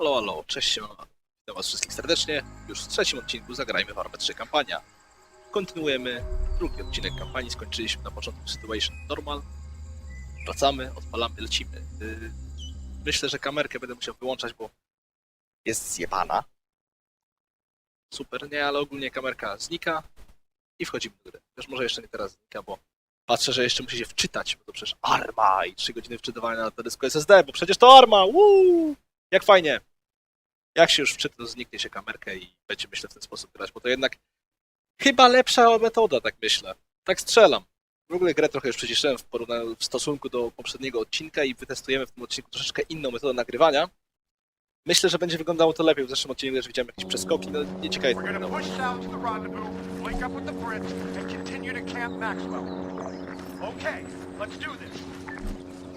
Halo, halo, cześć. Witam was wszystkich serdecznie. Już w trzecim odcinku zagrajmy w Armę 3 kampania. Kontynuujemy drugi odcinek kampanii. Skończyliśmy na początku Situation Normal. Wracamy, odpalamy, lecimy. Yy, myślę, że kamerkę będę musiał wyłączać, bo jest zjebana. Super, nie, ale ogólnie kamerka znika i wchodzimy do gry. Też może jeszcze nie teraz znika, bo patrzę, że jeszcze musi się wczytać, bo to przecież Arma i 3 godziny wczytywania na dysku SSD, bo przecież to Arma! Woo! Jak fajnie! Jak się już wczyta, to zniknie się kamerkę i będzie, myślę, w ten sposób grać, bo to jednak chyba lepsza metoda, tak myślę. Tak strzelam. W ogóle grę trochę już przyciszyłem w, porównaniu, w stosunku do poprzedniego odcinka i wytestujemy w tym odcinku troszeczkę inną metodę nagrywania. Myślę, że będzie wyglądało to lepiej. W zeszłym odcinku też widziałem jakieś przeskoki, no nie ciekawe do.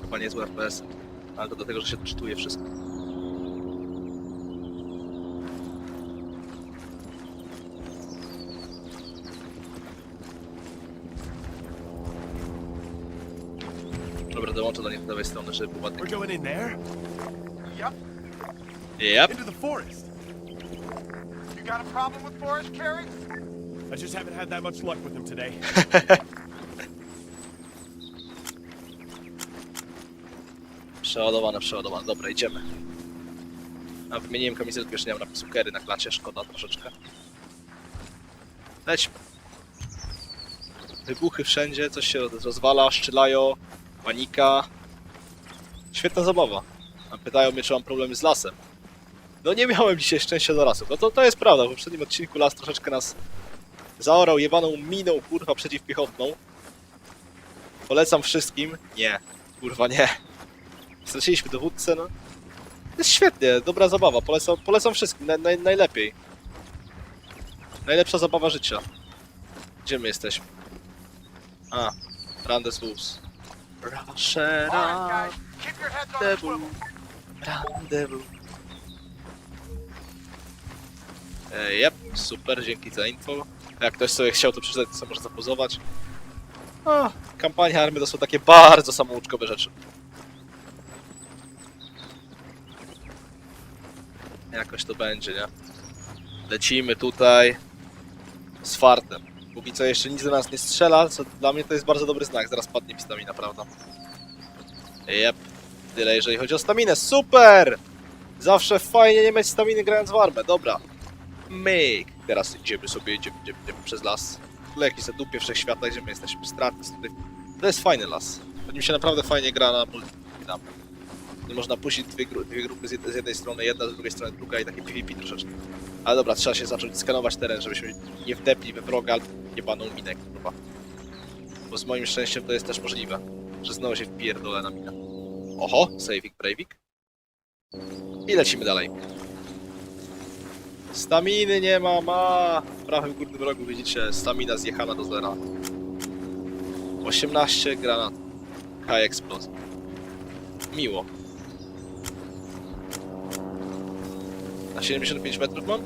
Chyba niezły FPS, ale to dlatego, że się czytuje wszystko. Dobra, dołączę do nich z lewej strony, żeby był ładny. We're going in there? Yep. Yep. Into the forest. You got a problem with Forrest, Carrie? I just haven't had that much luck with him today. Przeładowane, przeładowane. Dobra, idziemy. A wymieniłem kamizelkę, już nie mam napisu Kerry na klacie, szkoda troszeczkę. Lećmy. Wybuchy wszędzie, coś się rozwala, szczylają, panika. Świetna zabawa. Pytają mnie, czy mam problemy z lasem. No nie miałem dzisiaj szczęścia do lasu. No to, to jest prawda, w poprzednim odcinku las troszeczkę nas zaorał jebaną miną, kurwa, przeciwpiechotną. Polecam wszystkim. Nie, kurwa nie. Straciliśmy dowódcę, no. Jest świetnie, dobra zabawa, polecam, polecam wszystkim, naj, naj, najlepiej. Najlepsza zabawa życia. Gdzie my jesteśmy? A, Rendezvous. Russia, All right, guys, keep your heads on a swivel. rendezvous. E, Jep, super, dzięki za info. Jak ktoś sobie chciał to przeczytać, to może zapozować. A, kampania army to są takie bardzo samouczkowe rzeczy. Jakoś to będzie, nie? Lecimy tutaj z fartem. Póki co jeszcze nic do nas nie strzela, co dla mnie to jest bardzo dobry znak. Zaraz padnie mi stamina, prawda? Jep. Tyle jeżeli chodzi o staminę. Super! Zawsze fajnie nie mieć staminy grając w armę. Dobra. Myk. Teraz idziemy sobie, idziemy, idziemy, idziemy przez las. Leki za dupie wszechświata, gdzie my jesteśmy. Tutaj. To jest fajny las. W nim się naprawdę fajnie gra na multi. Nie można puścić dwie, gru dwie grupy z, jed z jednej strony jedna, z drugiej strony druga i takie PvP troszeczkę. Ale dobra, trzeba się zacząć skanować teren, żebyśmy nie wdepli we wroga albo nie baną minę, kurwa. Bo z moim szczęściem to jest też możliwe, że znowu się wpierdolę na minę. Oho, saving, bravik. I lecimy dalej. Staminy nie ma, ma. W prawym górnym rogu widzicie, stamina zjechana do zera. 18 granat. K eksplozji. Miło. Na 75 metrów mam?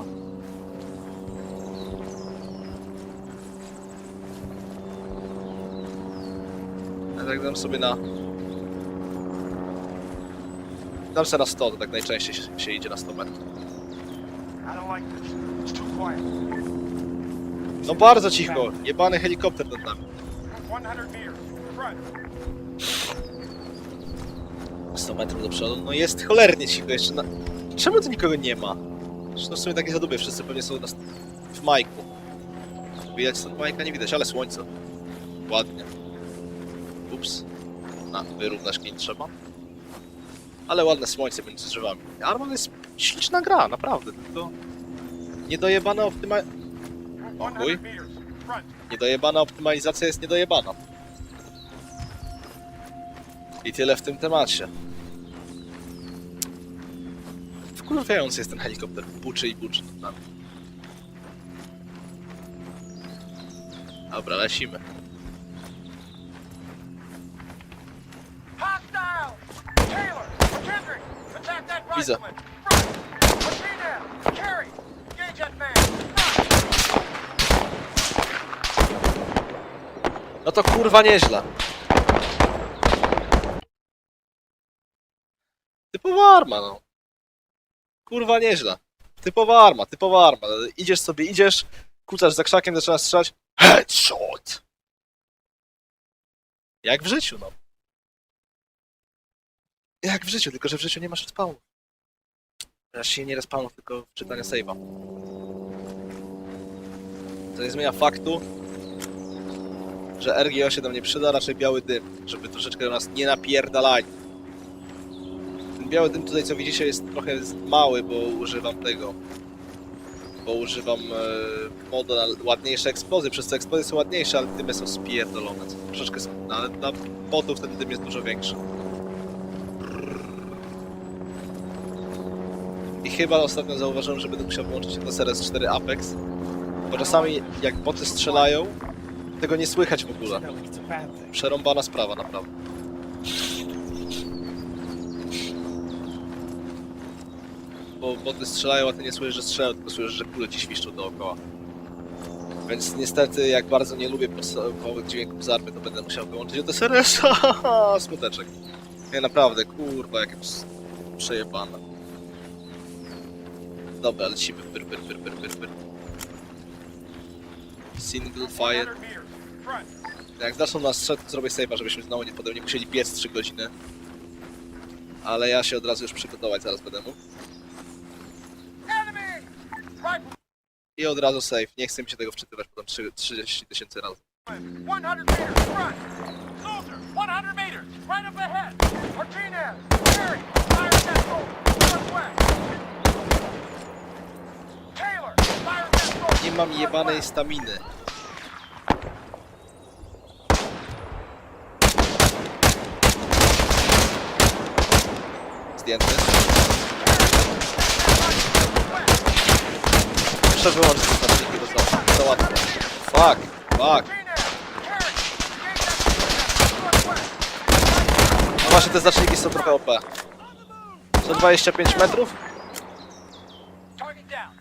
Ja tak dam sobie na... Sobie na 100, to tak najczęściej się, się idzie na 100 metrów. No bardzo cicho, jebany helikopter nad nami. 100 meters. Front. 100 metrów do przodu, no jest cholernie cicho jeszcze na... Czemu tu nikogo nie ma? Zresztą w sumie takie zadupie, wszyscy pewnie są na... w majku. Widać stąd majka? Nie widać, ale słońce. Ładnie. Ups. A, wyrównać klin trzeba. Ale ładne słońce między drzewami. Armor jest śliczna gra, naprawdę, tylko... Niedojebana optyma... O 100 chuj. meters. Front. Niedojebana optymalizacja jest niedojebana. I tyle w tym temacie. Wkurwiający jest ten helikopter. Buczy i buczy. Dobra, lecimy. Man! No to kurwa nieźle. Typowa arma, no. Kurwa, nieźle. Typowa arma, typowa arma. Idziesz sobie, idziesz, kucasz za krzakiem, zaczynasz strzelać. Headshot! Jak w życiu, no. Jak w życiu, tylko że w życiu nie masz respawnów. Teraz się nie respawnów, tylko czytania save'a. To nie zmienia faktu, że RGO się nam nie przyda, raczej biały dym, żeby troszeczkę do nas nie napierdalali. Ten biały dym tutaj, co widzicie, jest trochę mały, bo używam tego. Bo używam e, modu na ładniejsze przez co eksplozje są ładniejsze, ale dymy są spierdolone. Troszeczkę, ale na modów wtedy dym jest dużo większy. I chyba ostatnio zauważyłem, że będę musiał wyłączyć do SRS-4 Apex, bo czasami jak boty strzelają, tego nie słychać w ogóle. Przerąbana sprawa, naprawdę. Bo boty strzelają, a ty nie słyszysz, że strzelają, tylko słyszysz, że kule ci świszczą dookoła. Więc niestety, jak bardzo nie lubię podstawowych dźwięków z army, to będę musiał wyłączyć od SRS. Smuteczek. Nie, naprawdę, kurwa, jak jest przejebane. Dobra, lecimy. Pyr, pyr, pyr, pyr, pyr, pyr. Single fire. 100 meters. Front. Jak zaczną nas strzec, to zrobię save'a, żebyśmy znowu nie, potem nie musieli biec 3 godziny. Ale ja się od razu już przygotować zaraz będę mógł. I od razu save. Nie chcę mi się tego wczytywać potem trzy- 30 tysięcy razy. 100 meters. Front. Soldier, 100 meters. Right ahead. Martinez, Terry, fire that soldier. Northwest. Taylor, fire that soldier. Nie mam jebanej staminy. Zdjęty. Muszę wyłączyć znaczniki, bo za, łatwo. Fuck, fuck. No właśnie te znaczniki są trochę OP. 125 metrów? Target down.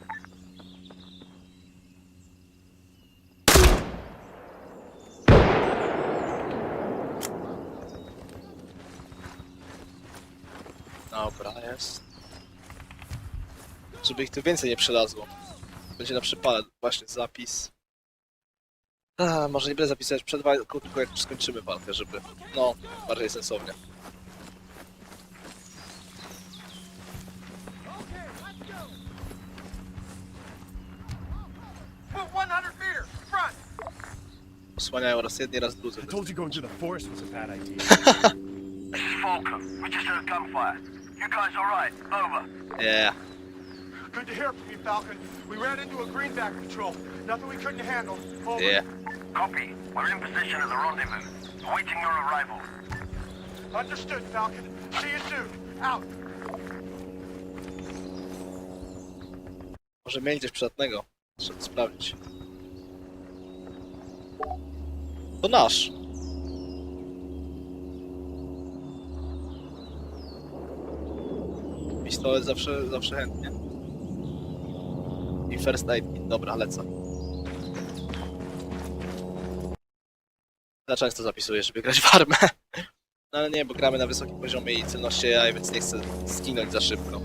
Dobra, jest. Żeby ich tu więcej nie przylazło. Będzie na przypale właśnie zapis. A, może nie będę zapisywać przed walką, tylko jak skończymy walkę, żeby... No, bardziej sensownie. Move 100 meters. Front. Osłaniają raz jedni, raz drudzy. I told you going to the forest was a bad idea. This is Falcon. We just heard gunfire. You guys all right? Over. Yeah. Good to hear from you, Falcon. We ran into a greenback patrol. Nothing we couldn't handle. Over. Yeah. Copy. We're in position at the rendezvous. Awaiting your arrival. Understood, Falcon. See you soon. Out. Może mieli coś przydatnego. Trzeba to sprawdzić. To nasz. Pistolet zawsze, zawsze chętnie. First aid. Dobra, lecę. Za często zapisuję, żeby grać w armę. No ale nie, bo gramy na wysokim poziomie i celności AI, więc nie chcę zginąć za szybko.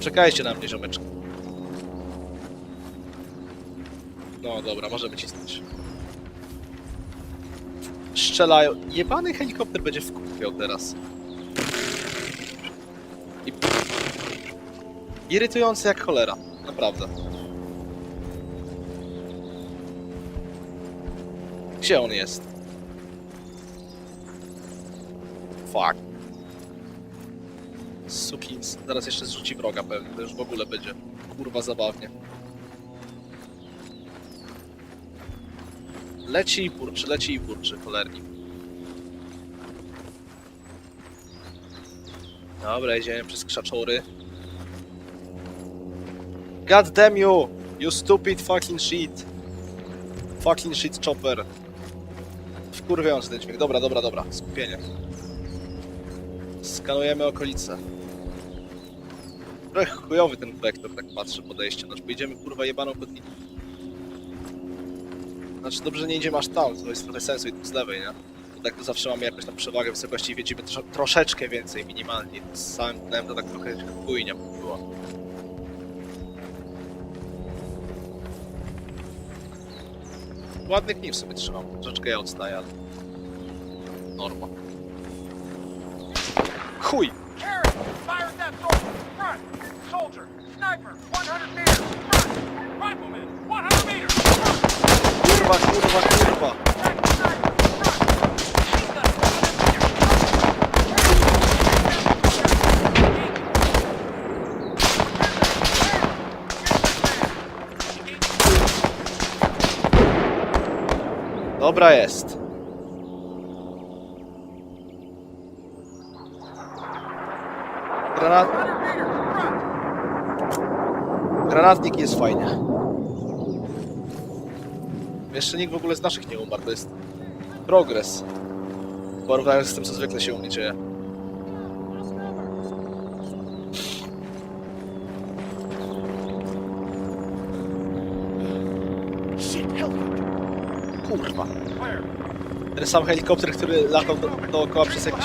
Czekajcie na mnie, ziomeczki. No dobra, możemy cisnąć. Strzelają. Jebany helikopter będzie wkupiał teraz. I... Irytujący jak cholera. Naprawdę. Gdzie on jest? Fuck. Sukins. Zaraz jeszcze zrzuci wroga pewnie. To już w ogóle będzie kurwa zabawnie. Leci i burczy, leci i burczy, cholernik. Dobra, idziemy przez krzaczory. God damn you! You stupid fucking shit! Fucking shit chopper. Wkurwiający ten dźwięk. Dobra, dobra, dobra. Skupienie. Skanujemy okolice. Trochę chujowy ten wektor, tak patrzę, podejście. Znaczy, pojedziemy kurwa jebaną kotliną. Znaczy dobrze nie idziemy aż tam, to jest trochę sensu i tu z lewej, nie? jednak to zawsze mamy jakąś tam przewagę wysokości i widzimy tro troszeczkę więcej, minimalnie. Z samym dnem to tak trochę chujnia było. Ładny kniw sobie trzymam. Troszeczkę ja odstaję, ale... Norma. Chuj! Carry! Fire at that soldier! Front! Soldier! Sniper! 100 meters! Front! Rifleman! 100 meters! Front! Kurwa, kurwa, kurwa! Attack the sniper! Front! Machine gun! 100 meters! Dobra jest. Granat, 100 meters! Front! granatnik jest fajnie. Jeszcze nikt w ogóle z naszych nie umarł, to jest progres. W porównaniu z tym, co zwykle się u mnie dzieje. Shit, helicopter. Kurwa. Clear. Ten sam helikopter, który latał do, dookoła przez jakiś...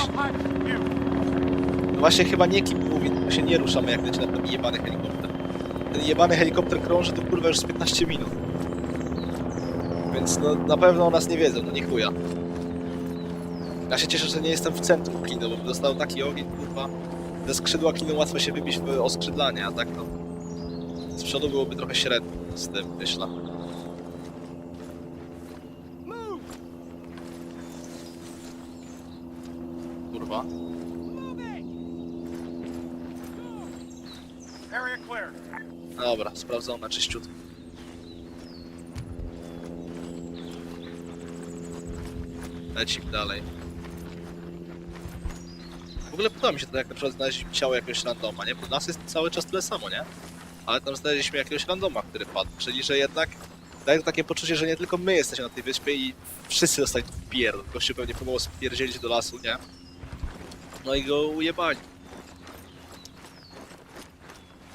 Właśnie chyba nie kim mówi, się nie ruszamy jak leci na ten jebany helikopter. Ten jebany helikopter krąży tu kurwa już z 15 minut. Więc no na pewno o nas nie wiedzą, no nie chuja. Ja się cieszę, że nie jestem w centrum kino, bo dostał taki ogień, kurwa. Ze skrzydła kino łatwo się wybić w oskrzydlanie, a tak to... Z przodu byłoby trochę średnio z tym, myślę. Clear. Dobra, sprawdzone, czyściutko. Lecimy dalej. W ogóle podoba mi się to, jak na przykład znaleźliśmy ciało jakiegoś randoma, nie? Bo nas jest cały czas tyle samo, nie? Ale tam znaleźliśmy jakiegoś randoma, który padł. Czyli, że jednak daje to takie poczucie, że nie tylko my jesteśmy na tej wyspie i wszyscy dostali pierdol. Gościu pewnie próbował spierdzielić do lasu, nie? No i go ujebali.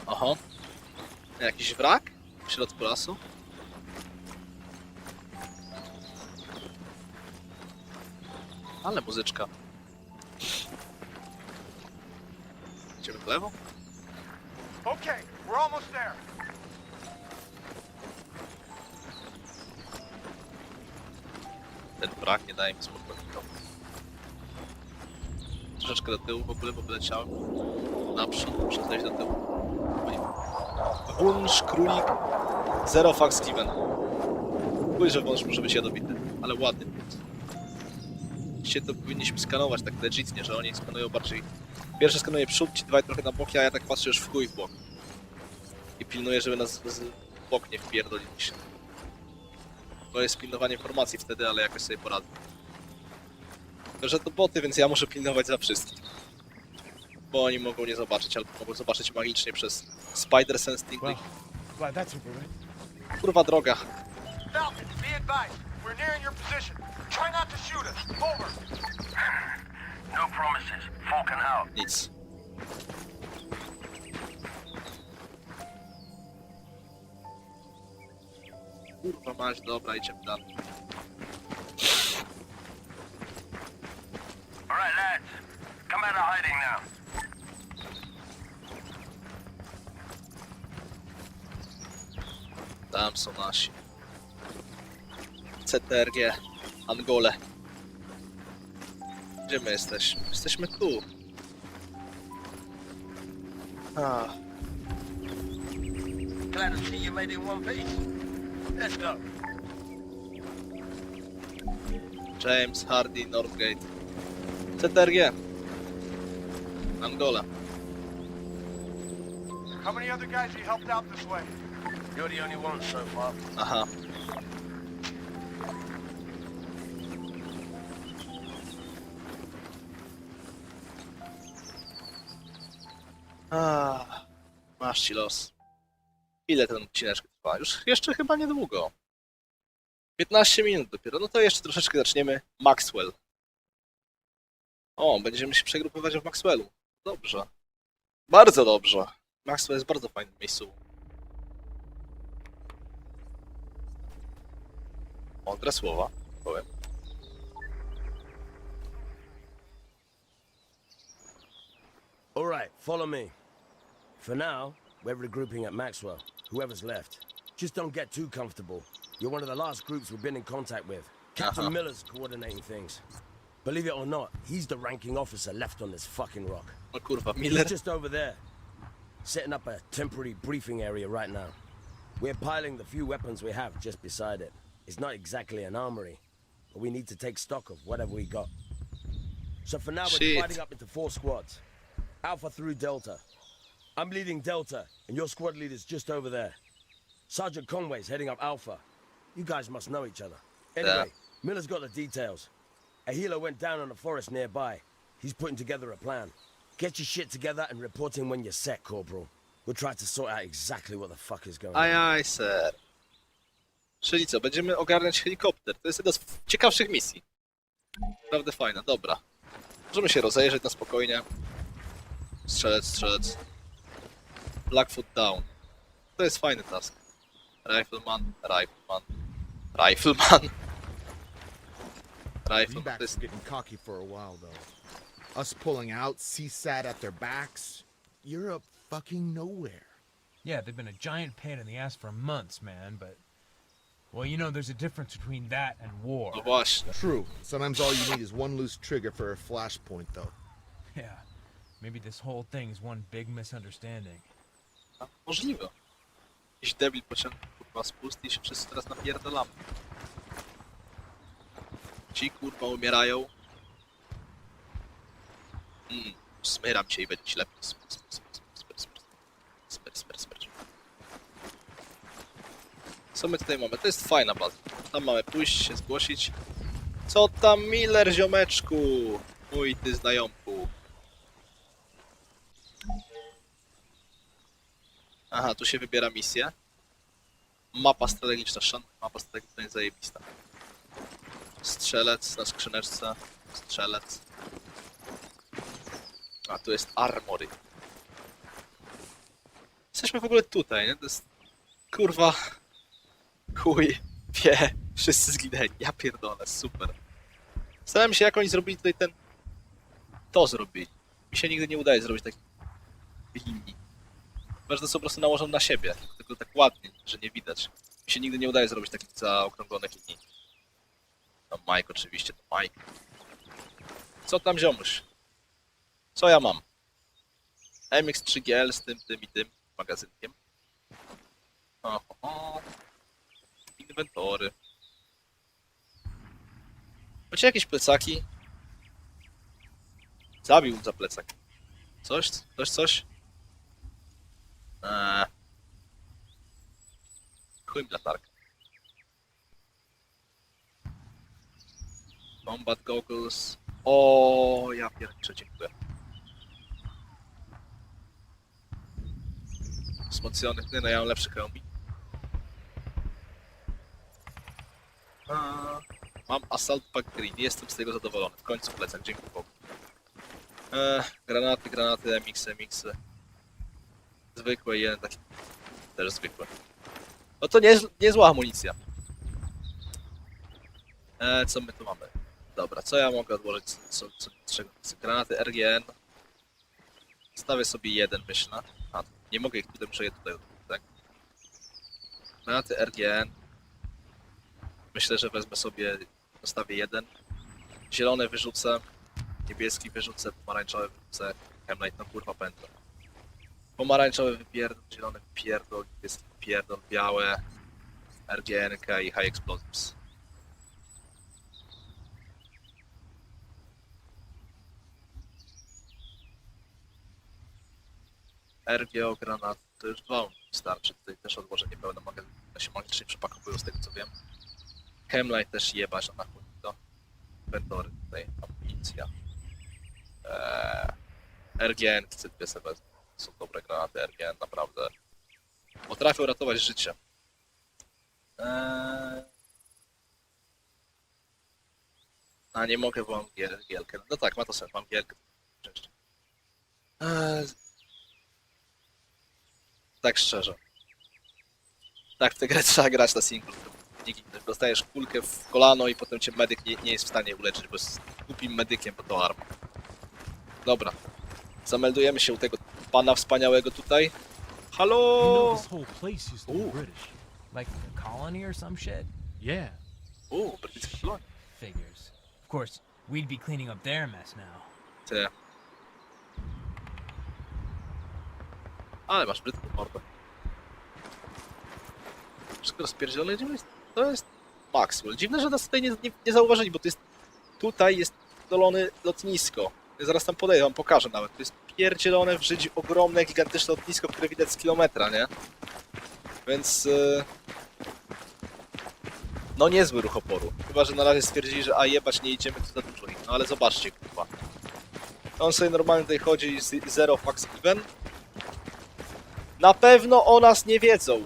Oho. Jakiś wrak? W środku lasu? Ale muzyczka. Idziemy w lewo? Okay, we're almost there. Ten wrak nie daje mi spokoju. Troszeczkę do tyłu w ogóle, bo wyleciałem. Naprzód, muszę zejść do tyłu. Wunsz, królik, zero fax given. Chuj, że wąż może być jadowity, ale ładny. Dzisiaj to powinniśmy skanować tak legitnie, że oni skanują bardziej... Pierwszy skanuje przód, ci dwaj trochę na boki, a ja tak patrzę już w chuj w bok. I pilnuję, żeby nas z bok nie wpierdolili się. To jest pilnowanie informacji wtedy, ale jakoś sobie poradzę. Tylko, że to boty, więc ja muszę pilnować za wszystkim. Bo oni mogą nie zobaczyć, albo mogą zobaczyć magicznie przez Spider Sense. Well, glad that's over with. Kurwa droga. Falcon, be advised. We're nearing your position. Try not to shoot us. Over. No promises. Falcon out. Nic. Kurwa mać, dobra, idziemy dalej. All right, lads. Come out of hiding now. Tam są nasi. CTRG, Angole. Gdzie my jesteśmy? Jesteśmy tu. A, Glad to see you made in one piece. Let's go. James, Hardy, Northgate. CTRG. Angola. How many other guys you helped out this way? You're the only one so far. Aha. Ah, masz ci los. Ile ten odcinek trwa? Już jeszcze chyba niedługo. 15 minut dopiero. No to jeszcze troszeczkę zaczniemy. Maxwell. O, będziemy się przegrupować w Maxwellu. Dobrze. Bardzo dobrze. Maxwell jest w bardzo fajnym miejscu. Mądre słowa, powiem. All right, follow me. For now, we're regrouping at Maxwell, whoever's left. Just don't get too comfortable. You're one of the last groups we've been in contact with. Captain uh -huh. Miller's coordinating things. Believe it or not, he's the ranking officer left on this fucking rock. O kurwa, He's Miller. just over there, setting up a temporary briefing area right now. We're piling the few weapons we have just beside it. It's not exactly an armory, but we need to take stock of whatever we got. So for now, we're Shit. dividing up into four squads. Alpha through Delta. I'm leading Delta, and your squad leader's just over there. Sergeant Conway's heading up Alpha. You guys must know each other. Anyway, Miller's got the details. A healer went down on a forest nearby. He's putting together a plan. Get your shit together and report in when you're set, Corporal. We'll try to sort out exactly what the fuck is going on. Aj, aj, ser. Czyli co, będziemy ogarniać helikopter. To jest jedna z ciekawszych misji. Naprawdę fajna, dobra. Możemy się rozejrzeć na spokojnie. Strzelec, strzelec. Blackfoot down. To jest fajny task. Rifleman, rifleman, rifleman. Rifleman, to jest... getting cocky for a while, though. Us pulling out, CSAT at their backs. You're up fucking nowhere. Yeah, they've been a giant pain in the ass for months, man, but. Well, you know, there's a difference between that and war. No właśnie. True. Sometimes all you need is one loose trigger for a flashpoint, though. Yeah. Maybe this whole thing is one big misunderstanding. A, Możliwe. Jakiś debil pociągnął kurwa spust i się wszyscy teraz napierdolamy. Ci kurwa umierają. Mm, smyram cię i będzie ci lepiej. Smer, smer, smer, smer. Co my tutaj mamy? To jest fajna baza. Tam mamy pójść, się zgłosić. Co tam Miller, ziomeczku? Mój ty znajomku. Aha, tu się wybiera misję. Mapa strategiczna, szan, mapa strategiczna jest zajebista. Strzelec na skrzyneczce, strzelec. A tu jest armory. Jesteśmy w ogóle tutaj, nie? To jest... Kurwa... Chuj, wie, wszyscy zginęli, ja pierdolę, super. Starałem się jak oni zrobili tutaj ten... To zrobili. Mi się nigdy nie udaje zrobić takich linii. Chyba, że to są po prostu nałożone na siebie, tylko tak ładnie, że nie widać. Mi się nigdy nie udaje zrobić takich zaokrąglonych linii. No Mike oczywiście, to Mike. Co tam ziomuś? Co ja mam? MX3GL z tym, tym i tym magazynkiem. Inwentory. Macie jakieś plecaki? Zabił za plecak. Coś? Coś, coś? Eee. Chuj mi latarkę. Combat goggles. O, ja pierniczę, dziękuję. Wzmocnionych, nie no, ja mam lepszy. Eee, Mam Assault Pack Green, jestem z tego zadowolony. W końcu plecak, dziękuję Bogu. Eee, granaty, granaty, MX, MX. Zwykłe i jeden taki. Też zwykłe. No to nie, niezła amunicja. E, co my tu mamy? Dobra, co ja mogę odłożyć? Co, co, chcę? Granaty RGN. Stawię sobie jeden, myślę. Nie mogę ich muszę je tutaj tak? Granaty RGN. Myślę, że wezmę sobie, zostawię jeden. Zielone wyrzucę. Niebieski wyrzucę, pomarańczowy wyrzucę. Hemlight, no kurwa pędzę. Pomarańczowy wypierdol, zielony wypierdol, niebieski wypierdol, białe, RGNK i High Explosives. RGO granat to już dwa wystarczy, tutaj też odłożę niepełne magazyny, one się magicznie przepakowują z tego co wiem. Chemlight też jebać, na chuj to. Ventory tutaj, amunicja. Eee, RGN chcę dwie sobie są dobre granaty RGN, naprawdę potrafią ratować życie. Eee... A nie mogę, bo mam giel, gielkę. No tak, ma to sens, mam gielkę. Eee... Tak szczerze. Tak w tę grę trzeba grać na singlu. Nikt inny. Dostajesz kulkę w kolano i potem cię medyk nie, nie jest w stanie uleczyć, bo jest głupim medykiem, bo to arma. Dobra, Zameldujemy się u tego pana wspaniałego tutaj. You know, Halo! this whole place used to Ooh. be British. Like a colony or some shit? Yeah. U, brytyjski plon. Figures. Of course, we'd be cleaning up their mess now. Ty. Ale masz brytką mordę. Wszystko rozpierdzielone, gdzie jest? To jest Maxwell. Dziwne, że nas tutaj nie, nie, nie zauważyli, bo to jest... Tutaj jest dolone lotnisko. Ja zaraz tam podejdę, wam pokażę nawet. To jest pierdzielone w życiu ogromne, gigantyczne lotnisko, które widać z kilometra, nie? Więc... Yy... No niezły ruch oporu. Chyba, że na razie stwierdzili, że a jebać, nie idziemy, to za dużo. No ale zobaczcie, kurwa. On sobie normalnie tutaj chodzi zero fax even. Na pewno o nas nie wiedzą.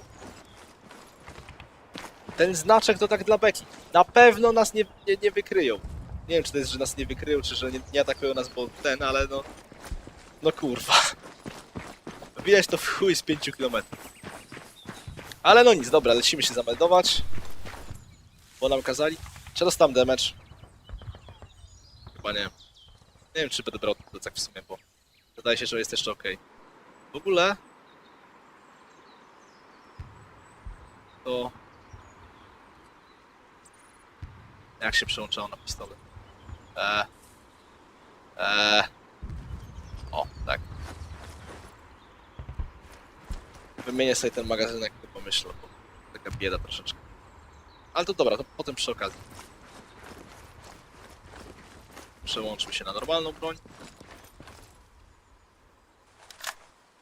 Ten znaczek to tak dla beki. Na pewno nas nie, nie, nie wykryją. Nie wiem, czy to jest, że nas nie wykryją, czy że nie, nie atakują nas, bo ten, ale no... No kurwa. Widać to w chuj z 5 km. Ale no nic, dobra, lecimy się zameldować. Bo nam kazali. Czy dostałem damage? Chyba nie. Nie wiem, czy będę brał plecak w sumie, bo wydaje się, że jest jeszcze ok. W ogóle... To... Jak się przełączało na pistolet? Eee... O, tak. Wymienię sobie ten magazynek, to pomyślę, bo taka bieda troszeczkę. Ale to dobra, to potem przy okazji. Przełączmy się na normalną broń.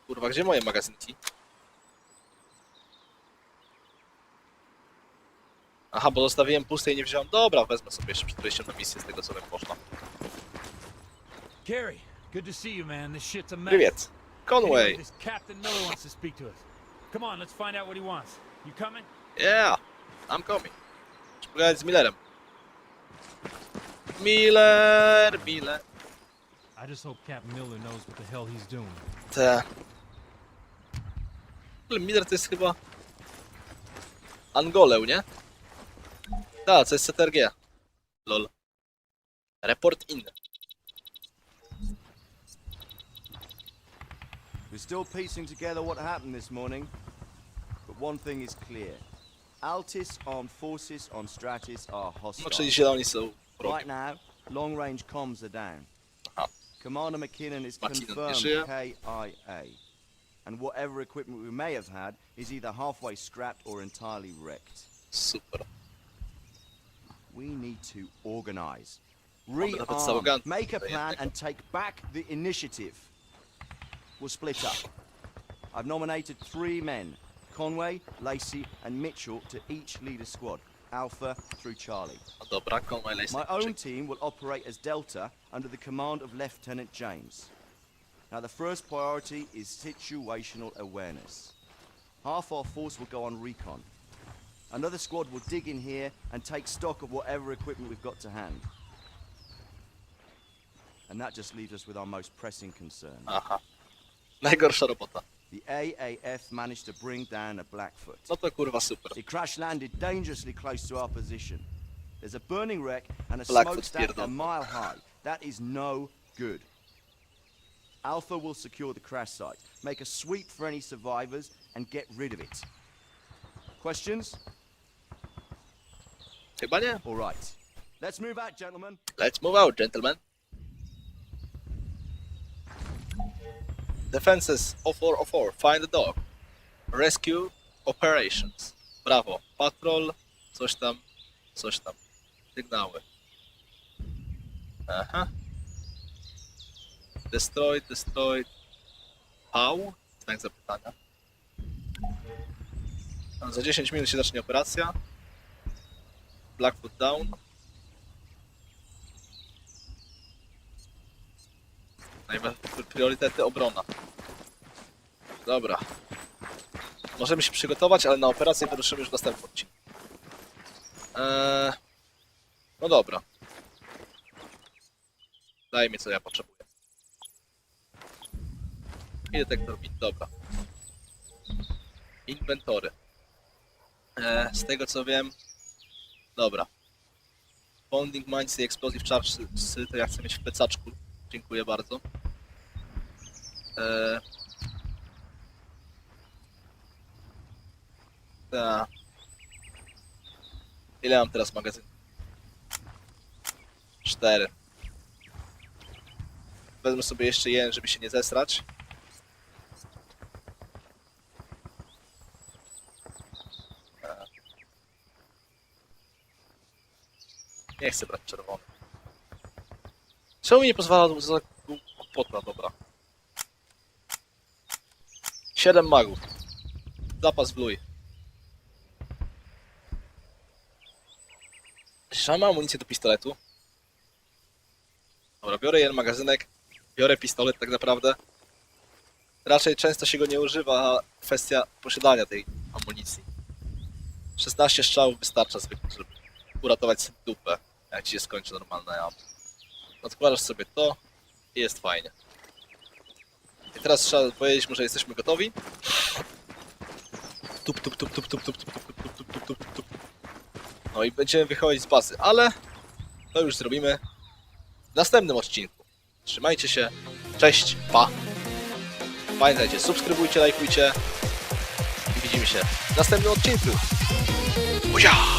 Kurwa, gdzie moje magazynki? Aha, bo zostawiłem puste i nie wziąłem. Dobra, wezmę sobie jeszcze przed wejściem na misję z tego co wiem można. Gary, good to see you, man. This shit's a mess. Привет. Anyway, Conway. this Captain Miller wants to speak to us. Come on, let's find out what he wants. You coming? Yeah, I'm coming. Muszę pogadać z Millerem. Miller, Miller. I just hope Captain Miller knows what the hell he's doing. Te. Ale Miller to jest chyba... Angoleł, nie? Tak, to jest Lol. Report in. We're still piecing together what happened this morning, but one thing is clear. Altis armed forces on Stratis are hostile. czyli zieloni są Right now, long-range comms are down. Commander McKinnon is confirmed. KIA. And whatever equipment we may have had is either halfway scrapped or entirely wrecked. Super. We need to organize. Rearm, make a plan and take back the initiative. We'll split up. I've nominated three men, Conway, Lacey and Mitchell to each lead a squad, Alpha through Charlie. No dobra, Conway Lacey. My own team will operate as Delta under the command of Lieutenant James. Now, the first priority is situational awareness. Half our force will go on recon. Another squad will dig in here and take stock of whatever equipment we've got to hand. And that just leaves us with our most pressing concern. Aha. Najgorsza robota. The AAF managed to bring down a Blackfoot. No to kurwa super. It crash landed dangerously close to our position. There's a burning wreck and a Blackfoot smokestack a mile high. That is no good. Alpha will secure the crash site, make a sweep for any survivors, and get rid of it. Questions? Chyba nie. All right. Let's move out, gentlemen. Let's move out, gentlemen. Defenses 0404, find the dog. Rescue operations. Brawo. Patrol, coś tam, coś tam. Sygnały. Aha. Destroyed, destroyed. How? Znak zapytania. Za 10 minut się zacznie operacja. Blackfoot down. Najwa- Priorytety obrona. Dobra. Możemy się przygotować, ale na operację wyruszymy już w następnym odcinku. Eee... No dobra. Daj mi co ja potrzebuję. I detektor bit, dobra. Inwentory. Eee, z tego co wiem... Dobra. Bonding Mines i Explosive Charge to ja chcę mieć w plecaczku. Dziękuję bardzo. Eee... Ta. Ile mam teraz magazyn? Cztery. Wezmę sobie jeszcze jeden, żeby się nie zesrać. Nie chcę brać czerwony. Czemu mi nie pozwala za potna, dobra. 7 magów. Zapas w luj. Czy mam amunicję do pistoletu? Dobra, biorę jeden magazynek, biorę pistolet tak naprawdę. Raczej często się go nie używa, a kwestia posiadania tej amunicji. 16 strzałów wystarcza zwykle, żeby uratować sobie dupę, jak ci się skończy normalna jam. Odkładasz sobie to i jest fajnie. I teraz trzeba powiedzieć mu, że jesteśmy gotowi. Tup, tup, tup, tup, tup, tup, tup, tup, tup, tup, tup. No i będziemy wychodzić z bazy, ale to już zrobimy w następnym odcinku. Trzymajcie się, cześć, pa! Pamiętajcie, subskrybujcie, lajkujcie i widzimy się w następnym odcinku. Buzia!